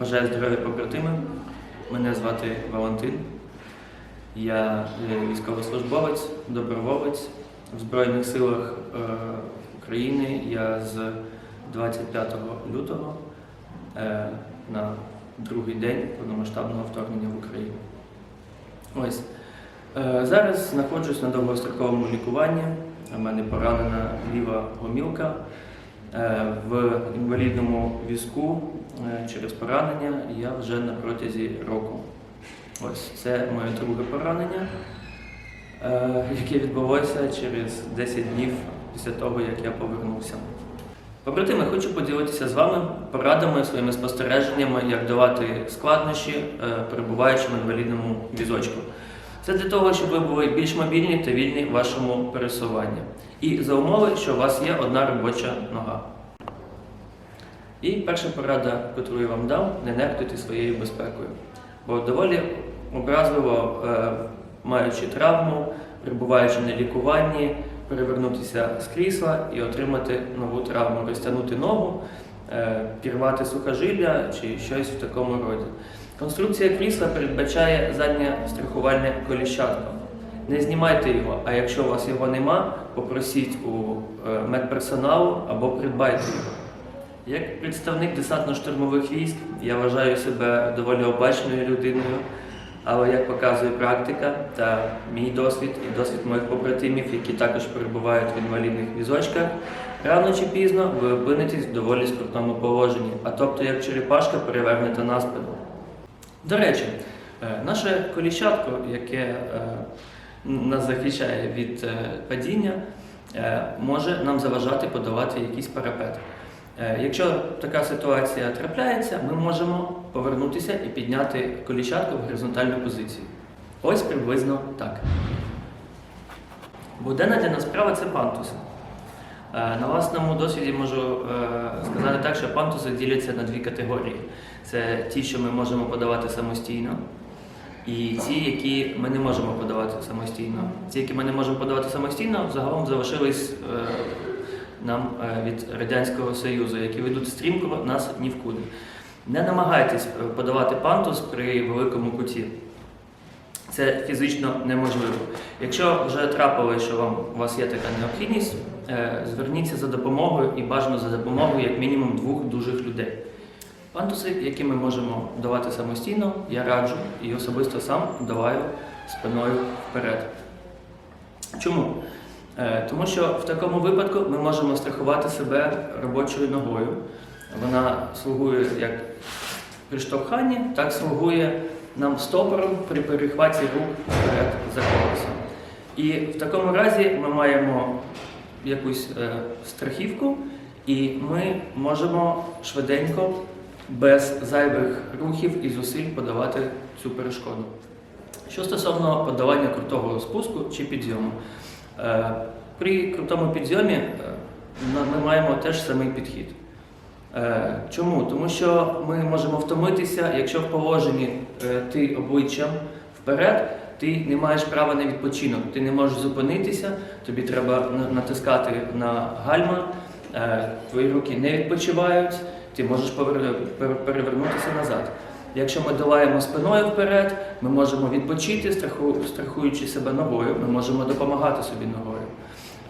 Бажаю здоров'я побратими. Мене звати Валентин. Я е, військовослужбовець, доброволець в Збройних силах е, України. Я з 25 лютого е, на другий день повномасштабного вторгнення в Україну. Ось. Зараз знаходжусь на довгостроковому лікуванні. У мене поранена ліва гомілка. Е, В інвалідному візку е, через поранення я вже на протязі року. Ось це моє друге поранення, е, яке відбулося через 10 днів після того, як я повернувся. Побратими, хочу поділитися з вами порадами, своїми спостереженнями, як давати складнощі, перебуваючи в інвалідному візочку. Це для того, щоб ви були більш мобільні та вільні в вашому пересуванні. І за умови, що у вас є одна робоча нога. І перша порада, яку я вам дав, не нехтуйте своєю безпекою. Бо доволі образливо, е, маючи травму, перебуваючи на лікуванні, перевернутися з крісла і отримати нову травму, розтягнути ногу, пірвати сухожилля чи щось в такому роді. Конструкція крісла передбачає заднє страхувальне коліщатко. Не знімайте його, а якщо у вас його нема, попросіть у е, медперсоналу або придбайте його. Як представник десантно-штурмових військ, я вважаю себе доволі обачною людиною, але як показує практика та мій досвід і досвід моїх побратимів, які також перебувають в інвалідних візочках, рано чи пізно ви опинитесь в доволі скрутному положенні, а тобто як черепашка перевернета на спину. До речі, е, наше коліщатко, яке е, нас захищає від е, падіння, може нам заважати подолати якийсь парапет. Е, Якщо така ситуація трапляється, ми можемо повернутися і підняти коліщатку в горизонтальну позицію. Ось приблизно так. Буденна для нас справа це пантуси. Е, На власному досвіді можу е, сказати так, що пантуси діляться на дві категорії: це ті, що ми можемо подавати самостійно, і ті, які ми не можемо подавати самостійно. Ті, які ми не можемо подавати самостійно, загалом залишились нам е, від Радянського Союзу, які ведуть стрімко нас ні в куди. Не намагайтесь е, подавати пантус при великому куті. Це фізично неможливо. Якщо вже трапилося, що вам у вас є така необхідність, е, зверніться за допомогою і бажано за допомогою як мінімум двох дужих людей. Пантуси, які ми можемо давати самостійно, я раджу і особисто сам даваю спиною вперед. Чому? Е, Тому що в такому випадку ми можемо страхувати себе робочою ногою. Вона слугує як при штовханні, так слугує нам стопором при перехваті рук вперед за колесом. І в такому разі ми маємо якусь е, страхівку, і ми можемо швиденько, без зайвих рухів і зусиль подавати цю перешкоду. Що стосовно подавання крутого спуску чи підйому, при крутому підйомі е, ми маємо теж самий підхід. Е, Чому? Тому що ми можемо втомитися, якщо в положенні е, ти обличчям вперед, ти не маєш права на відпочинок, ти не можеш зупинитися, тобі треба натискати на гальма, е, твої руки не відпочивають, ти можеш перевернутися назад. Якщо ми долаємо спиною вперед, ми можемо відпочити, страхуючи себе ногою, ми можемо допомагати собі ногою.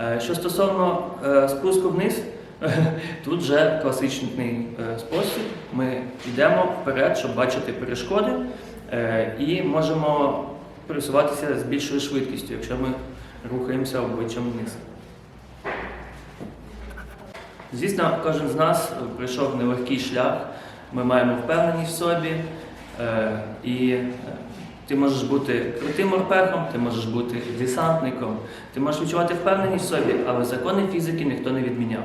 Е, Що стосовно е, спуску вниз, тут вже класичний е, спосіб. Ми йдемо вперед, щоб бачити перешкоди, і можемо пересуватися з більшою швидкістю, якщо ми рухаємося обличчям вниз. Звісно, кожен з нас пройшов нелегкий шлях. Ми маємо впевненість в собі, е, і е, ти можеш бути крутим морпехом, ти можеш бути десантником, ти можеш відчувати впевненість в собі, але закони фізики ніхто не відміняв.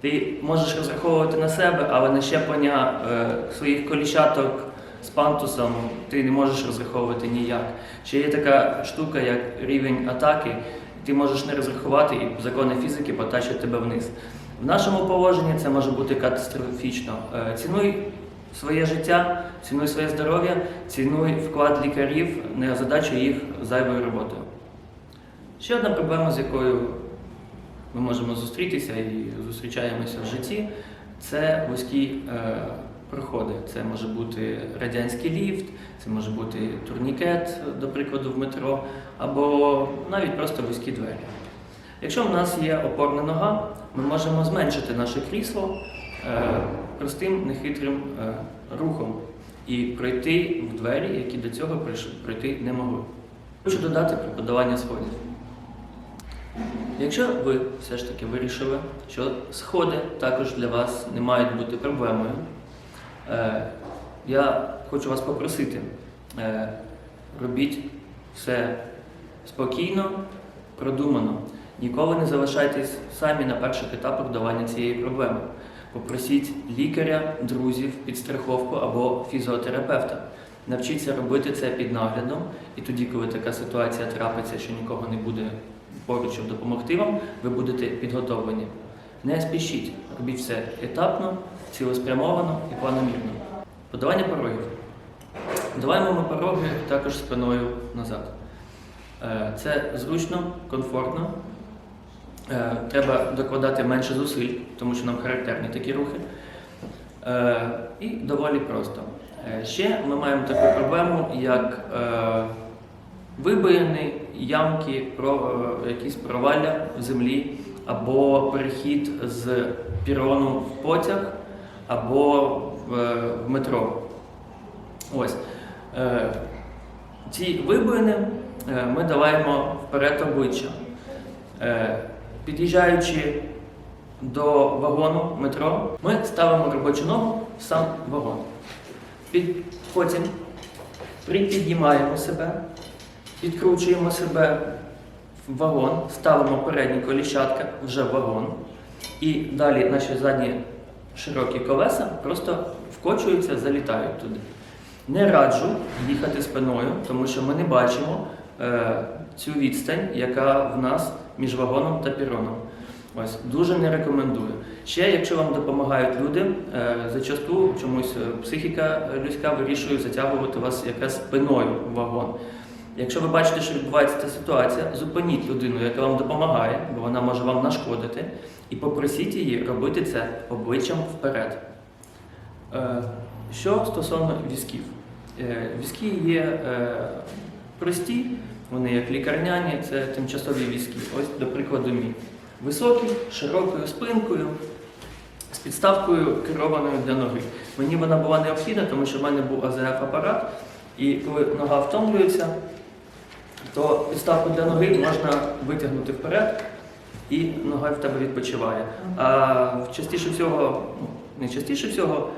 Ти можеш розраховувати на себе, але на щеплення е, своїх коліщаток з пантусом ти не можеш розраховувати ніяк. Ще є така штука, як рівень атаки, ти можеш не розрахувати, і закони фізики потащать тебе вниз. В нашому положенні це може бути катастрофічно. Е, Цінуй своє життя, цінуй своє здоров'я, цінуй вклад лікарів, не задачу їх зайвою роботою. Ще одна проблема, з якою ми можемо зустрітися і зустрічаємося в житті, це вузькі е, проходи. Це може бути радянський ліфт, це може бути турнікет, до прикладу, в метро, або навіть просто вузькі двері. Якщо в нас є опорна нога, ми можемо зменшити наше крісло е, простим нехитрим е, рухом і пройти в двері, які до цього пройти не могли. Хочу додати преподавання сходів. Якщо ви все ж таки вирішили, що сходи також для вас не мають бути проблемою, е, я хочу вас попросити, робіть все спокійно, продумано. Ніколи не залишайтесь самі на перших етапах давання цієї проблеми. Попросіть лікаря, друзів, підстраховку або фізіотерапевта. Навчіться робити це під наглядом, і тоді, коли така ситуація трапиться, що нікого не буде поруч, щоб допомогти вам, ви будете підготовлені. Не спішіть, робіть все етапно, цілеспрямовано і планомірно. Подавання порогів. Подаваємо ми пороги також спиною назад. Е, Це зручно, комфортно. Е, Треба докладати менше зусиль, тому що нам характерні такі рухи. Е, І доволі просто. Е, Ще ми маємо таку проблему, як вибоїни, ямки, якісь провалля в землі, або перехід з пірону в потяг, або в, метро. Ось. Ці вибоїни ми даваємо вперед обличчя. Під'їжджаючи до вагону метро, ми ставимо робочу ногу в сам вагон. Потім припіднімаємо себе, підкручуємо себе в вагон, ставимо передні коліщатка вже в вагон. І далі наші задні широкі колеса просто вкочуються, залітають туди. Не раджу їхати спиною, тому що ми не бачимо е, цю відстань, яка в нас між вагоном та піроном. Ось дуже не рекомендую. Ще, якщо вам допомагають люди, е, зачасту чомусь е, психіка людська вирішує затягувати вас якраз спиною в вагон. Якщо ви бачите, що відбувається ця ситуація, зупиніть людину, яка вам допомагає, бо вона може вам нашкодити, і попросіть її робити це обличчям вперед. Е, Що стосовно візків, візки є прості, вони як лікарняні, це тимчасові візки. Ось, до прикладу, мій. Високі, широкою спинкою, з підставкою керованою для ноги. Мені вона була необхідна, тому що в мене був АЗФ-апарат, і коли нога втомлюється, то підставку для ноги можна витягнути вперед, і нога в тебе відпочиває. А частіше всього, ну, не частіше всього,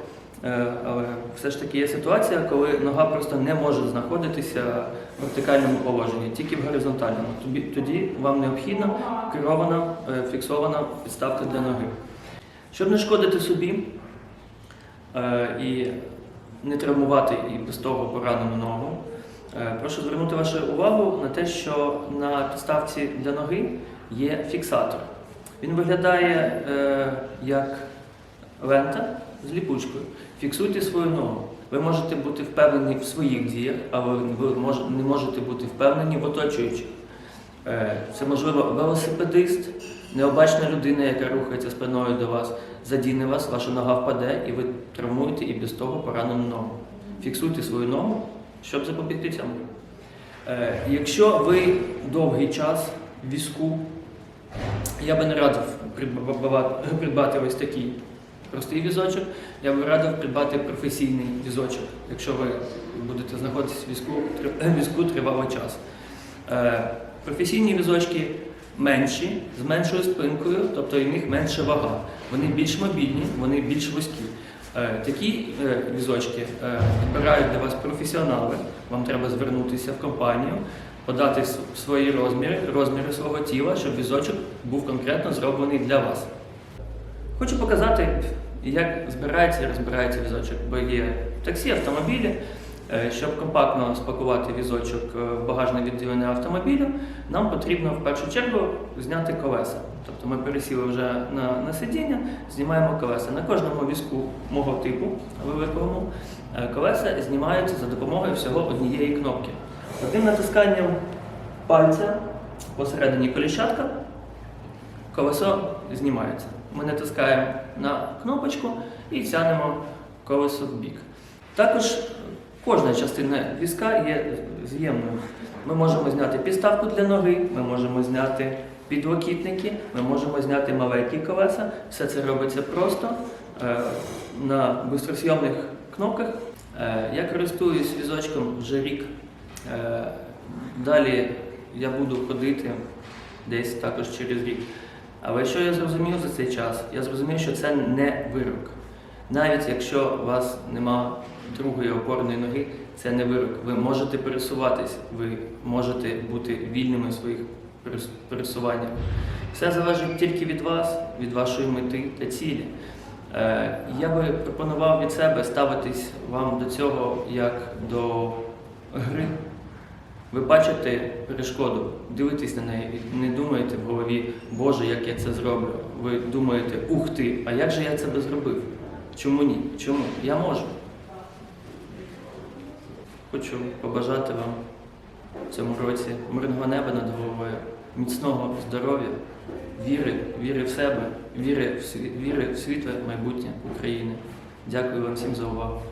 але все ж таки є ситуація, коли нога просто не може знаходитися в вертикальному положенні, тільки в горизонтальному. Тоді вам необхідна керована, е, фіксована підставка для ноги. Щоб не шкодити собі е, і не травмувати і без того поранену ногу, е, прошу звернути вашу увагу на те, що на підставці для ноги є фіксатор. Він виглядає е, як лента з ліпучкою. Фіксуйте свою ногу. Ви можете бути впевнені в своїх діях, але ви не можете бути впевнені в оточуючих. Е, Це можливо велосипедист, необачна людина, яка рухається спиною до вас, задіне вас, ваша нога впаде, і ви травмуєте і без того поранену ногу. Фіксуйте свою ногу, щоб запобігти цьому. Е, Якщо ви довгий час в візку, я би не радив придбати, ось такий простий візочок, я би радив придбати професійний візочок, якщо ви будете знаходитися в візку, візку тривалий час. Е, Професійні візочки менші, з меншою спинкою, тобто в них менша вага. Вони більш мобільні, вони більш вузькі. Е, Такі е, візочки підбирають для вас професіонали. Вам треба звернутися в компанію, подати свої розміри, розміри свого тіла, щоб візочок був конкретно зроблений для вас. Хочу показати, як збирається і розбирається візочок, бо є таксі, автомобілі. Е, Щоб компактно спакувати візочок е, в багажне відділення автомобілю, нам потрібно в першу чергу зняти колеса. Тобто ми пересіли вже на, на сидіння, знімаємо колеса. На кожному візку мого типу великому е, колеса знімаються за допомогою всього однієї кнопки. Одним натисканням пальця посередині коліщатка колесо знімається. Ми натискаємо на кнопочку і тягнемо колесо в бік. Також кожна частина візка є з'ємною. Ми можемо зняти підставку для ноги, ми можемо зняти підлокітники, ми можемо зняти маленькі колеса. Все це робиться просто е, на бистросйомних кнопках. Е, я користуюсь візочком вже рік. Е, далі я буду ходити десь також через рік. Але що я зрозумів за цей час? Я зрозумів, що це не вирок. Навіть якщо у вас нема другої опорної ноги, це не вирок. Ви можете пересуватись, ви можете бути вільними в своїх пересуваннях. Все залежить тільки від вас, від вашої мети та цілі. Е, Я би пропонував від себе ставитись вам до цього як до гри. Ви бачите перешкоду, дивитесь на неї і не думаєте в голові, Боже, як я це зроблю. Ви думаєте, ух ти, а як же я це би зробив? Чому ні? Чому? Я можу. Хочу побажати вам в цьому році мирного неба над головою, міцного здоров'я, віри, віри в себе, віри в, світле майбутнє України. Дякую вам всім за увагу.